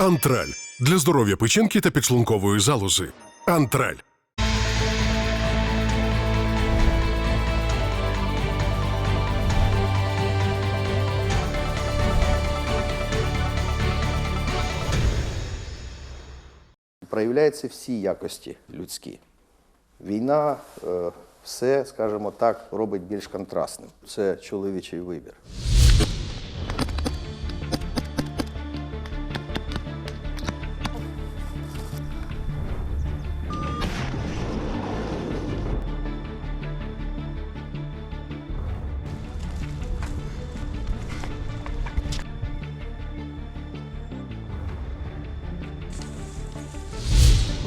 Антраль для здоров'я печінки та підшлункової залози. Антраль. проявляються всі якості людські. Війна е, все, скажімо так, робить більш контрастним. Це чоловічий вибір.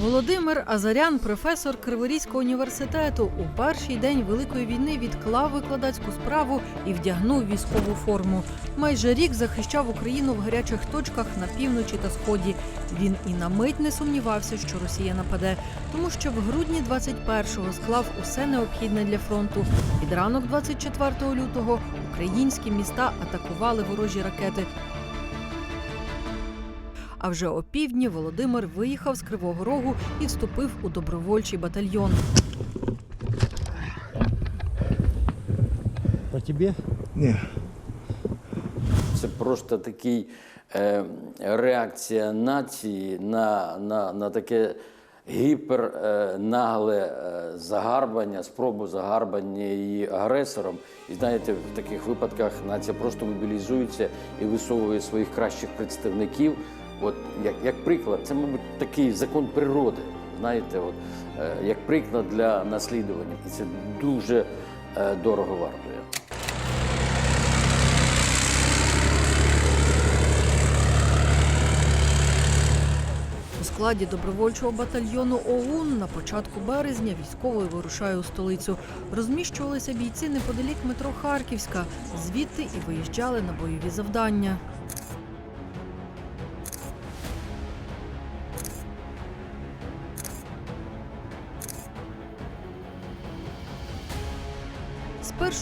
Володимир Азарян, професор Криворізького університету, у перший день Великої війни відклав викладацьку справу і вдягнув військову форму. Майже рік захищав Україну в гарячих точках на півночі та сході. Він і на мить не сумнівався, що Росія нападе, тому що в грудні 21-го склав усе необхідне для фронту. Під ранок 24 лютого українські міста атакували ворожі ракети. А вже опівдні Володимир виїхав з Кривого Рогу і вступив у добровольчий батальйон. По тебе? Це просто такий е, реакція нації на, на, на таке гіпернагле е, загарбання, спробу загарбання її агресором. І знаєте, в таких випадках нація просто мобілізується і висовує своїх кращих представників. От як, як приклад, це, мабуть, такий закон природи. Знаєте, от, е, як приклад для наслідування. І це дуже е, дорого вартує. У складі добровольчого батальйону ОУН на початку березня військовий вирушає у столицю. Розміщувалися бійці неподалік метро Харківська, звідти і виїжджали на бойові завдання.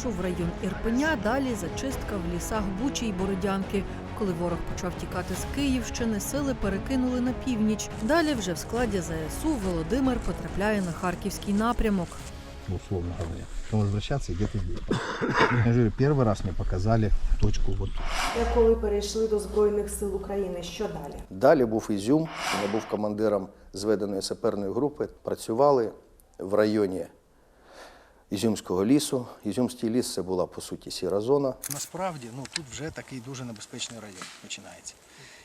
Спершу в район Ірпеня, далі зачистка в лісах Бучі й Бородянки. Коли ворог почав тікати з Київщини, сили перекинули на північ. Далі вже в складі ЗСУ Володимир потрапляє на харківський напрямок. Условно говоря. Потом возвращаться и где-то здесь. Я говорю, первый раз мне показали точку вот тут. Як коли перейшли до Збройних сил України, що далі? Далі був Ізюм, я був командиром зведеної саперної групи. Працювали в районі Ізюмського лісу. Ізюмський ліс це була по суті сіра зона. Насправді, ну тут вже такий дуже небезпечний район починається.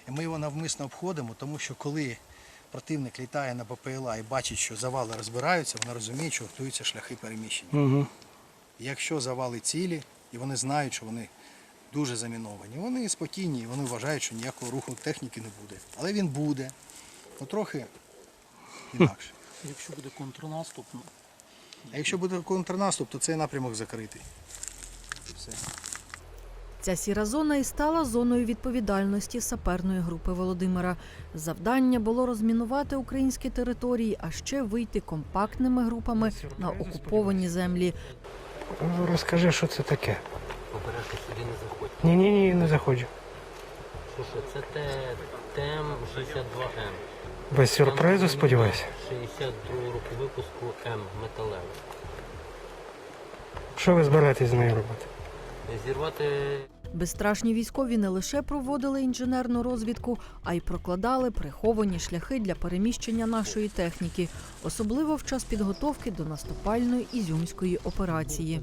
І ми його навмисно обходимо, тому що коли противник літає на БПЛА і бачить, що завали розбираються, вони розуміють, що готуються шляхи переміщення. Угу. Якщо завали цілі, і вони знають, що вони дуже заміновані, вони спокійні, і вони вважають, що ніякого руху техніки не буде. Але він буде, ну трохи інакше. Якщо буде контрнаступ, ну, А якщо буде контрнаступ, то цей напрямок закритий. Все. Ця сіра зона і стала зоною відповідальності саперної групи Володимира. Завдання було розмінувати українські території, а ще вийти компактними групами на окуповані землі. Ну, Розкажи, що це таке. Обережка сюди не Ні, ні, ні, не заходжу. слушай, це те ТМ-62М. Без сюрпризу, сподіваюся. 62 року випуску М металевий. Що ви збираєтесь з нею робити? Зірвати Безстрашні військові не лише проводили інженерну розвідку, а й прокладали приховані шляхи для переміщення нашої техніки, особливо в час підготовки до наступальної ізюмської операції.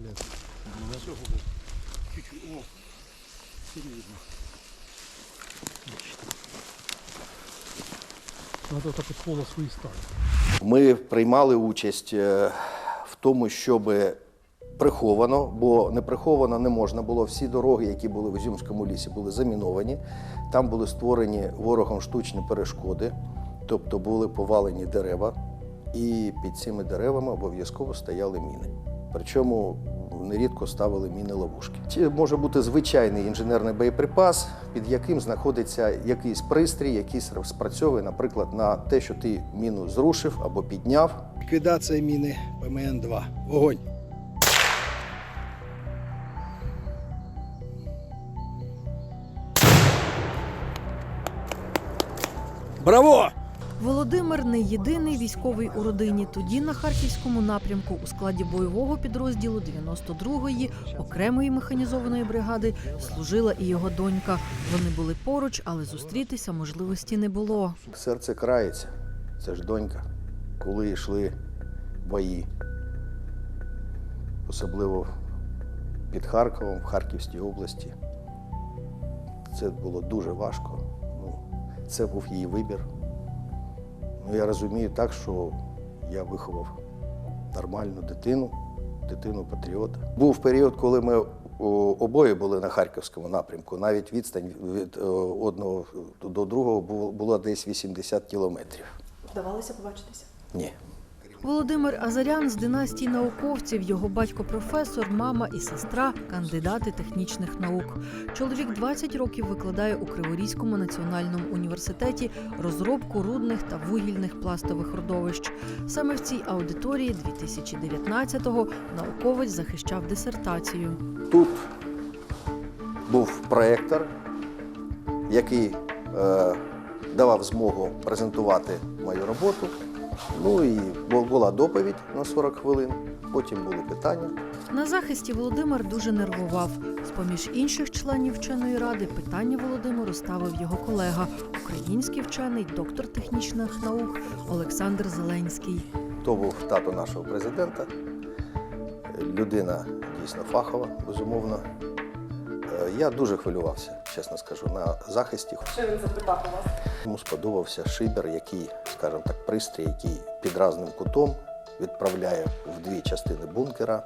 Ми приймали участь е, в тому, щоб приховано, бо не приховано не можна було. Всі дороги, які були в Ізюмському лісі, були заміновані. Там були створені ворогом штучні перешкоди, тобто були повалені дерева, і під цими деревами обов'язково стояли міни. Причому нерідко ставили міни ловушки. Чи може бути звичайний інженерний боєприпас, під яким знаходиться якийсь пристрій, який спрацьовує, наприклад, на те, що ти міну зрушив або підняв. Ліквідація міни ПМН-2. Вогонь. Браво! Володимир не єдиний військовий у родині. Тоді на харківському напрямку у складі бойового підрозділу 92-ї окремої механізованої бригади служила і його донька. Вони були поруч, але зустрітися можливості не було. Серце крається. Це ж донька. Коли йшли бої, особливо під Харковом, в Харківській області. Це було дуже важко. Ну, це був її вибір. Ну, я розумію так, що я виховав нормальну дитину, дитину патріота. Був період, коли ми обоє були на харківському напрямку. Навіть відстань від е, одного до другого була десь 80 кілометрів. Вдавалося побачитися? Ні. Володимир Азарян з династії науковців, його батько професор, мама і сестра кандидати технічних наук. Чоловік 20 років викладає у Криворізькому національному університеті розробку рудних та вугільних пластових родовищ. Саме в цій аудиторії 2019-го науковець захищав дисертацію. Тут був проєктор, який е, давав змогу презентувати мою роботу. Ну і була доповідь на 40 хвилин, потім були питання. На захисті Володимир дуже нервував. З поміж інших членів вченої ради питання Володимиру ставив його колега, український вчений, доктор технічних наук Олександр Зеленський. То був тато нашого президента. Людина дійсно фахова, безумовно. Е, Я дуже хвилювався, чесно скажу, на захисті. Що він запитав у вас? Йому сподобався шибер, який, скажімо так, пристрій, який під разним кутом відправляє в дві частини бункера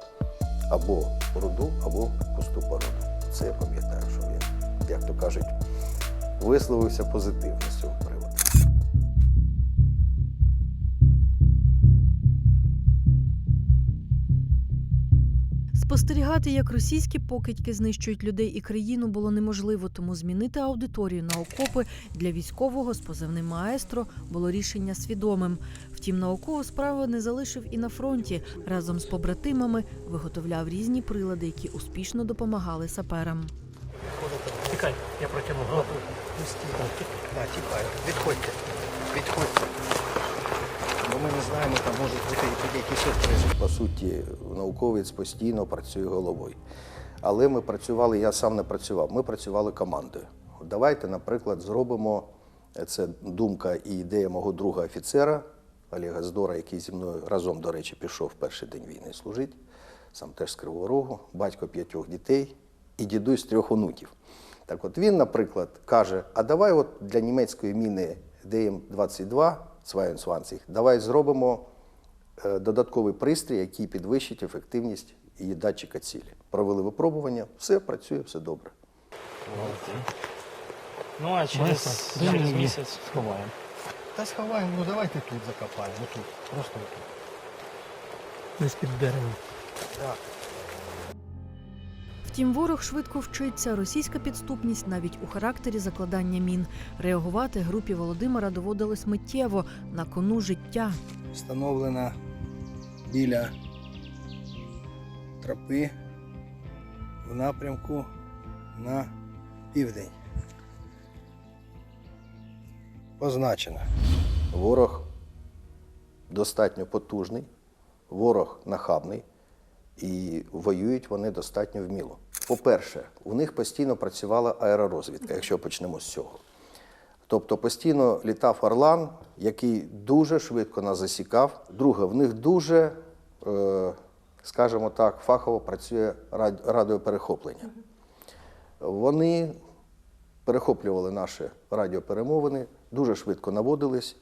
або руду, або пусту породу. Це я пам'ятаю, що він, як то кажуть, висловився позитивно Спостерігати, як російські покидьки знищують людей і країну, було неможливо, тому змінити аудиторію на окопи для військового з позивним маестро було рішення свідомим. Втім, наукову справу не залишив і на фронті. Разом з побратимами виготовляв різні прилади, які успішно допомагали саперам. Тікай, я протягну. Відходьте. Відходьте. Ми не знаємо, там можуть бути якісь сюрпризи. По суті, науковець постійно працює головою. Але ми працювали, я сам не працював, ми працювали командою. Давайте, наприклад, зробимо це думка і ідея мого друга офіцера Олега Здора, який зі мною разом, до речі, пішов в перший день війни служити, сам теж з Кривого Рогу, батько п'ятьох дітей і дідусь трьох онуків. Так от він, наприклад, каже: а давай от для німецької міни ДМ-22, 22, давай зробимо е, додатковий пристрій, який підвищить ефективність її датчика цілі. Провели випробування, все працює, все добре. Ну а через, через місяць сховаємо. Та сховаємо, ну давайте тут закопаємо. Тут. Просто тут. Десь під деревом. Так. Втім, ворог швидко вчиться. Російська підступність навіть у характері закладання мін. Реагувати групі Володимира доводилось миттєво на кону життя. Встановлена біля тропи в напрямку на південь. Позначено. Ворог достатньо потужний, ворог нахабний, і воюють вони достатньо вміло. По-перше, у них постійно працювала аеророзвідка, якщо почнемо з цього. Тобто постійно літав Орлан, який дуже швидко нас засікав. Друге, в них дуже, е, скажімо так, фахово працює радіоперехоплення. Вони перехоплювали наші радіоперемовини, дуже швидко наводились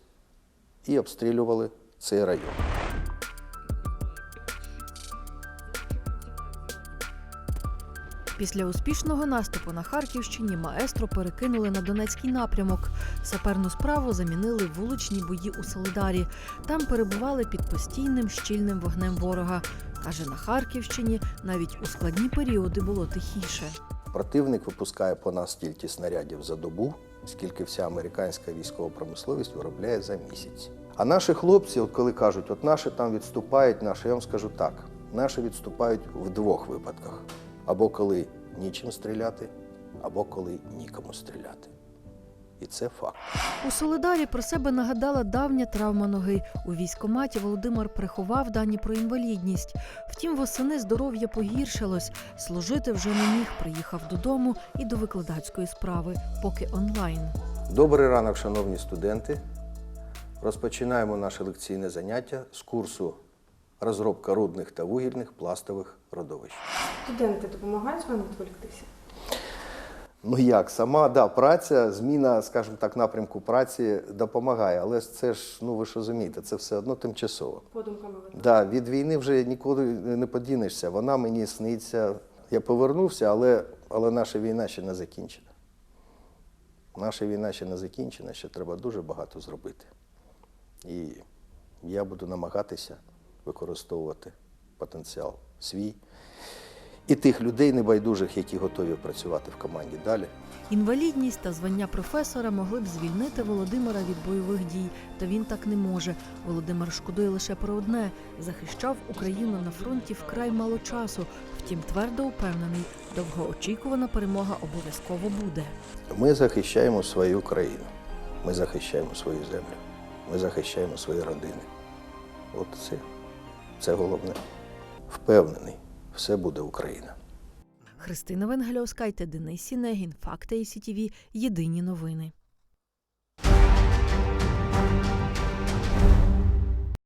і обстрілювали цей район. Після успішного наступу на Харківщині маестро перекинули на Донецький напрямок. Саперну справу замінили вуличні бої у Солидарі. Там перебували під постійним щільним вогнем ворога. Каже, на Харківщині навіть у складні періоди було тихіше. Противник випускає по нас стільки снарядів за добу, скільки вся американська військова промисловість виробляє за місяць. А наші хлопці, от коли кажуть, от наші там відступають, наші, я вам скажу так: наші відступають в двох випадках: або коли нічим стріляти, або коли нікому стріляти. І це факт. У Солидарі про себе нагадала давня травма ноги. У військкоматі Володимир приховав дані про інвалідність. Втім, восени здоров'я погіршилось. Служити вже не міг. Приїхав додому і до викладацької справи, поки онлайн. Добрий ранок, шановні студенти. Розпочинаємо наше лекційне заняття з курсу розробка рудних та вугільних пластових родовищ. Студенти допомагають вам відволіктися? Ну як, сама да, праця, зміна, скажімо так, напрямку праці допомагає, але це ж, ну ви ж розумієте, це все одно тимчасово. Подумками Да, від війни вже нікуди не подінешся. Вона мені сниться. Я повернувся, але, але наша війна ще не закінчена. Наша війна ще не закінчена, ще треба дуже багато зробити. І я буду намагатися використовувати потенціал свій і тих людей небайдужих, які готові працювати в команді далі. Інвалідність та звання професора могли б звільнити Володимира від бойових дій, та він так не може. Володимир шкодує лише про одне: захищав Україну на фронті вкрай мало часу. Втім, твердо упевнений, довгоочікувана перемога обов'язково буде. Ми захищаємо свою країну, ми захищаємо свою землю, ми захищаємо свої родини. От це, це головне. Впевнений, все буде Україна. Христина Венгельовська та Денис Сінегін. Факти і СІТІВІ. Єдині новини.